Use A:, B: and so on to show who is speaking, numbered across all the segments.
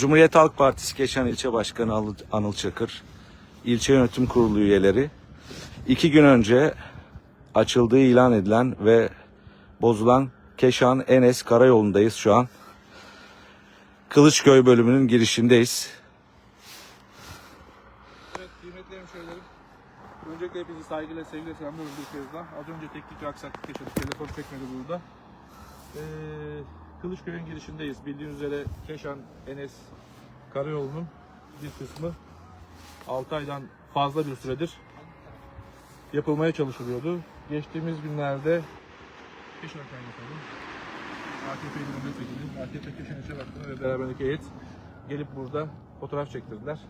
A: Cumhuriyet Halk Partisi Keşan İlçe Başkanı Anıl- Çakır, ilçe yönetim kurulu üyeleri, iki gün önce açıldığı ilan edilen ve bozulan Keşan Enes Karayolu'ndayız şu an. Kılıçköy bölümünün girişindeyiz.
B: Evet kıymetli hemşehrilerim. Öncelikle hepinizi saygıyla sevgiyle selamlıyorum bir kez daha. Az önce teknik bir aksaklık yaşadık. Telefon çekmedi burada. Ee, Kılıçköy'ün girişindeyiz. Bildiğiniz üzere Keşan Enes Karayolu'nun bir kısmı 6 aydan fazla bir süredir yapılmaya çalışılıyordu. Geçtiğimiz günlerde Keşan Kaymakamı, AKP'li milletvekili, AKP Keşan İlçe Başkanı ve beraberindeki heyet gelip burada fotoğraf çektirdiler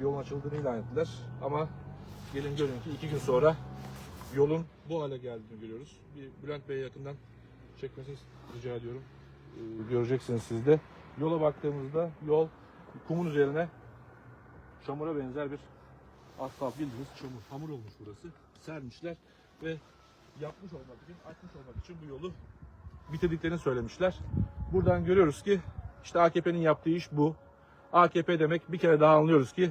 B: yolun açıldığını ilan ettiler. Ama gelin görün ki iki gün sonra yolun bu hale geldiğini görüyoruz. Bir Bülent Bey'e yakından çekmesini rica ediyorum. Ee, göreceksiniz siz de. Yola baktığımızda yol kumun üzerine çamura benzer bir asfalt bildiğiniz çamur. Hamur olmuş burası. Sermişler ve yapmış olmak için, açmış olmak için bu yolu bitirdiklerini söylemişler. Buradan görüyoruz ki işte AKP'nin yaptığı iş bu. AKP demek bir kere daha anlıyoruz ki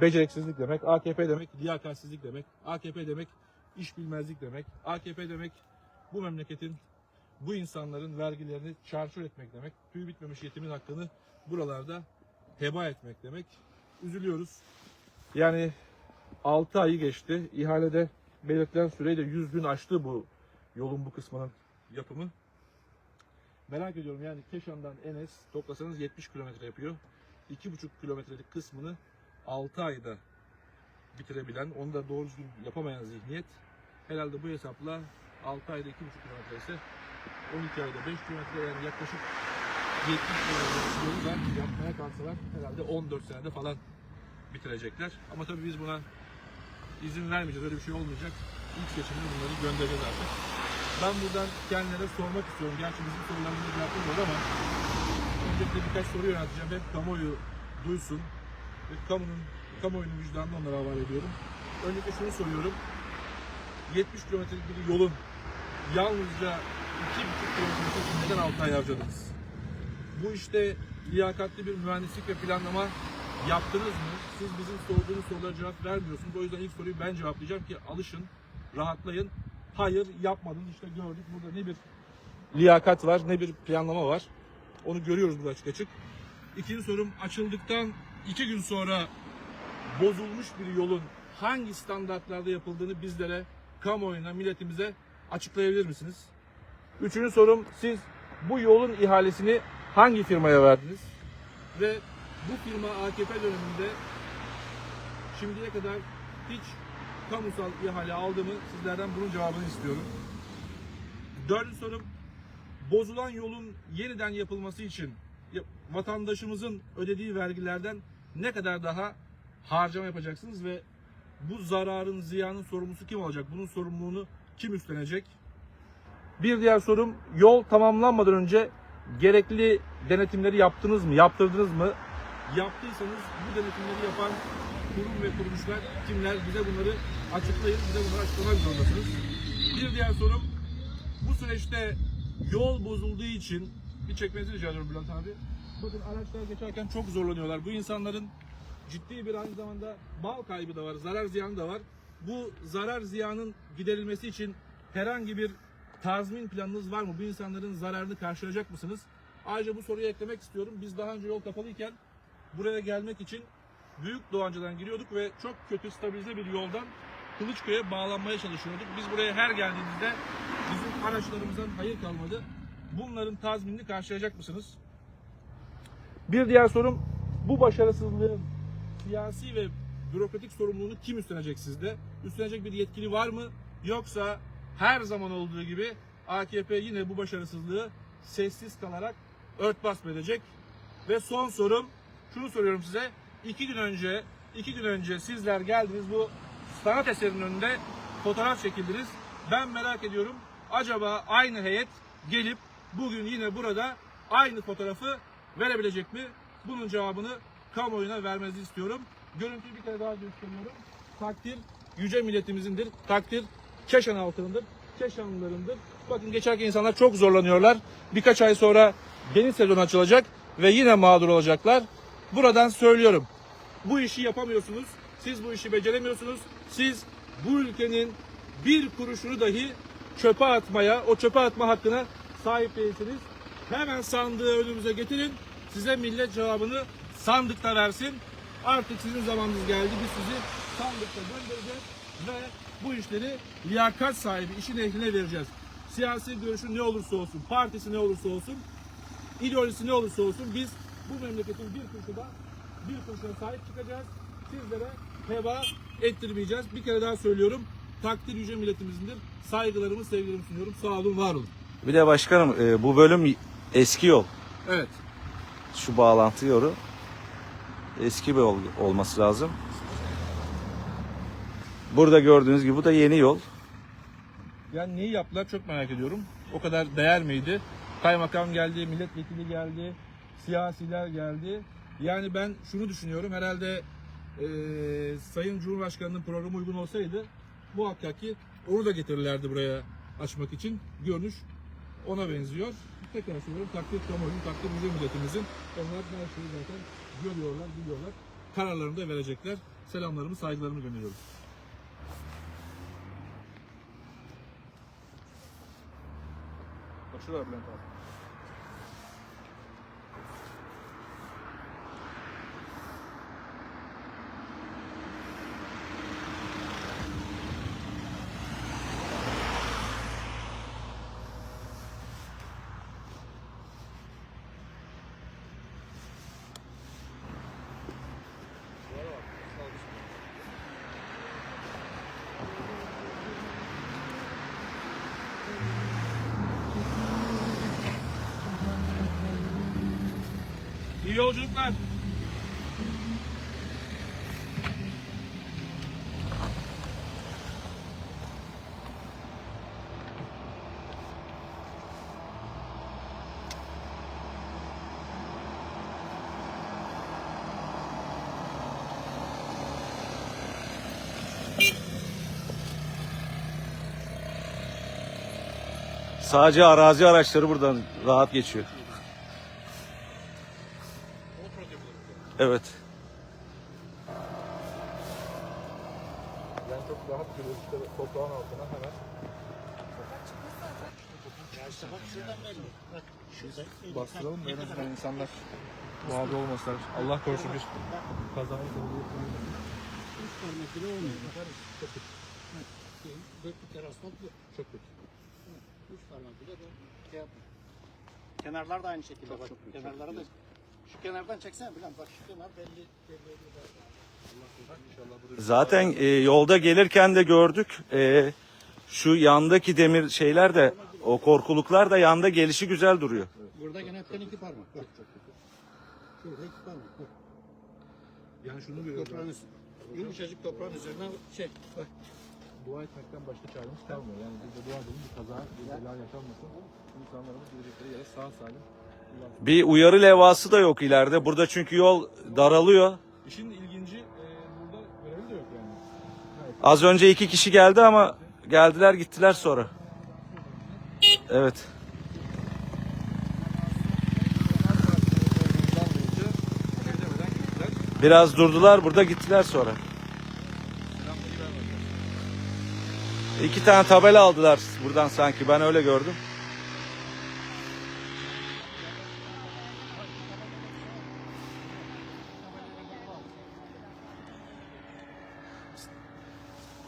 B: beceriksizlik demek. AKP demek liyakatsizlik demek. AKP demek iş bilmezlik demek. AKP demek bu memleketin bu insanların vergilerini çarçur etmek demek. Tüy bitmemiş yetimin hakkını buralarda heba etmek demek. Üzülüyoruz. Yani 6 ayı geçti. İhalede belirtilen süreyi de 100 gün aştı bu yolun bu kısmının yapımı. Merak ediyorum yani Keşan'dan Enes toplasanız 70 kilometre yapıyor. 2,5 kilometrelik kısmını 6 ayda bitirebilen, onu da doğru düzgün yapamayan zihniyet herhalde bu hesapla 6 ayda 2,5 kilometre ise 12 ayda 5 kilometre yani yaklaşık 70 kilometre yolu da yapmaya kalksalar herhalde 14 senede falan bitirecekler. Ama tabii biz buna izin vermeyeceğiz. Öyle bir şey olmayacak. İlk seçimde bunları göndereceğiz artık. Ben buradan kendilerine sormak istiyorum. Gerçi bizim sorularımızı cevaplamıyor ama öncelikle birkaç soru yönelteceğim. Hep kamuoyu duysun. Ve kamunun, kamuoyunun vicdanını onlara havale ediyorum. Öncelikle şunu soruyorum. 70 kilometrelik bir yolun yalnızca 2,5 kilometre için neden 6 ay harcadınız? Bu işte liyakatli bir mühendislik ve planlama yaptınız mı? Siz bizim sorduğumuz sorulara cevap vermiyorsunuz. O yüzden ilk soruyu ben cevaplayacağım ki alışın, rahatlayın. Hayır yapmadınız işte gördük burada ne bir liyakat var ne bir planlama var. Onu görüyoruz burada açık açık. İkinci sorum açıldıktan iki gün sonra bozulmuş bir yolun hangi standartlarda yapıldığını bizlere, kamuoyuna, milletimize açıklayabilir misiniz? Üçüncü sorum siz bu yolun ihalesini hangi firmaya verdiniz? Ve bu firma AKP döneminde şimdiye kadar hiç kamusal ihale aldı mı? Sizlerden bunun cevabını istiyorum. Dördüncü sorum bozulan yolun yeniden yapılması için vatandaşımızın ödediği vergilerden ne kadar daha harcama yapacaksınız ve bu zararın, ziyanın sorumlusu kim olacak? Bunun sorumluluğunu kim üstlenecek? Bir diğer sorum yol tamamlanmadan önce gerekli denetimleri yaptınız mı? Yaptırdınız mı? Yaptıysanız bu denetimleri yapan kurum ve kuruluşlar kimler? Bize bunları açıklayın. Bize bunları açıklamak zorundasınız. Bir diğer sorum bu süreçte yol bozulduğu için bir çekmenizi rica ediyorum Bülent abi. Bakın araçlar geçerken çok zorlanıyorlar. Bu insanların ciddi bir aynı zamanda mal kaybı da var, zarar ziyanı da var. Bu zarar ziyanın giderilmesi için herhangi bir tazmin planınız var mı? Bu insanların zararını karşılayacak mısınız? Ayrıca bu soruyu eklemek istiyorum. Biz daha önce yol kapalıyken buraya gelmek için Büyük Doğancı'dan giriyorduk ve çok kötü stabilize bir yoldan Kılıçköy'e bağlanmaya çalışıyorduk. Biz buraya her geldiğimizde bizim araçlarımızdan hayır kalmadı. Bunların tazminini karşılayacak mısınız? Bir diğer sorum bu başarısızlığın siyasi ve bürokratik sorumluluğunu kim üstlenecek sizde? Üstlenecek bir yetkili var mı? Yoksa her zaman olduğu gibi AKP yine bu başarısızlığı sessiz kalarak örtbas edecek? Ve son sorum şunu soruyorum size. İki gün önce iki gün önce sizler geldiniz bu sanat eserinin önünde fotoğraf çekildiniz. Ben merak ediyorum acaba aynı heyet gelip bugün yine burada aynı fotoğrafı verebilecek mi? Bunun cevabını kamuoyuna vermenizi istiyorum. Görüntüyü bir kere daha gösteriyorum. Takdir yüce milletimizindir. Takdir Keşan halkınındır. Keşanlılarındır. Bakın geçerken insanlar çok zorlanıyorlar. Birkaç ay sonra deniz sezonu açılacak ve yine mağdur olacaklar. buradan söylüyorum. Bu işi yapamıyorsunuz. Siz bu işi beceremiyorsunuz. Siz bu ülkenin bir kuruşunu dahi çöpe atmaya, o çöpe atma hakkına sahip değilsiniz. Hemen sandığı önümüze getirin. Size millet cevabını sandıkta versin. Artık sizin zamanınız geldi. Biz sizi sandıkta göndereceğiz ve bu işleri liyakat sahibi, işin ehline vereceğiz. Siyasi görüşü ne olursa olsun, partisi ne olursa olsun, ideolojisi ne olursa olsun biz bu memleketin bir kuruşuna, bir kuruşuna sahip çıkacağız. Sizlere heba ettirmeyeceğiz. Bir kere daha söylüyorum. Takdir yüce milletimizdir. Saygılarımı, sevgilerimi sunuyorum. Sağ olun, var olun.
A: Bir de başkanım e, bu bölüm eski yol.
B: Evet.
A: Şu bağlantı yolu eski bir yol olması lazım. Burada gördüğünüz gibi bu da yeni yol.
B: Yani neyi yaptılar çok merak ediyorum. O kadar değer miydi? Kaymakam geldi, milletvekili geldi, siyasiler geldi. Yani ben şunu düşünüyorum. Herhalde eee, Sayın Cumhurbaşkanı'nın programı uygun olsaydı muhakkak ki onu da getirirlerdi buraya açmak için. Görünüş ona benziyor. Tekrar söylüyorum takdir kamuoyunun, takdir yüce milletimizin. Onlar her şeyi zaten görüyorlar, biliyorlar. Kararlarını da verecekler. Selamlarımı, saygılarımı gönderiyorum. Bak şurada Bülent abi. Yolculuklar.
A: Sadece arazi araçları buradan rahat geçiyor. Evet.
B: Ben çok rahat görüyorum işte toprağın altına hemen. Bastıralım da en azından insanlar doğada olmasınlar. Allah korusun bir kazayı
C: Üç parmak bile olmuyor. Dört bir kere asfalt bu.
B: Çok kötü.
C: Üç parmak bile de şey yapmıyor. Kenarlar da aynı şekilde bak. Kenarlara da şu kenardan çeksene Bülent bak şu kenar belli belli.
A: Zaten e, yolda gelirken de gördük. E, şu yandaki demir şeyler de o korkuluklar da yanda gelişi güzel duruyor.
C: Burada gene hepten iki parmak. Bak. Şurada iki parmak. Bak.
B: Yani şunu görüyorum.
C: Toprağın üstü. Yumuşacık toprağın üzerine şey bak.
B: Dua etmekten başka çaremiz kalmıyor. Yani biz de dua edelim bir kaza, bir bela yaşanmasın. İnsanlarımız gidecekleri yere sağ salim.
A: Bir uyarı levhası da yok ileride. Burada çünkü yol daralıyor.
B: İşin ilginci e, burada görevi de yok yani.
A: Az önce iki kişi geldi ama geldiler gittiler sonra. Evet. Biraz durdular burada gittiler sonra. İki tane tabela aldılar buradan sanki ben öyle gördüm.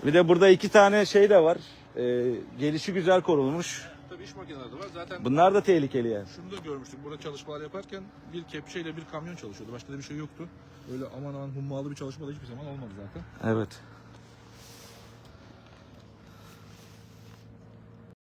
A: Bir de burada iki tane şey de var. Ee, gelişi güzel korunmuş.
B: Tabii iş makineleri de var. Zaten
A: Bunlar da tehlikeli yani.
B: şunu da görmüştük. Burada çalışmalar yaparken bir kepçeyle bir kamyon çalışıyordu. Başka da bir şey yoktu. Öyle aman aman hummalı bir çalışma da hiçbir zaman olmadı zaten.
A: Evet.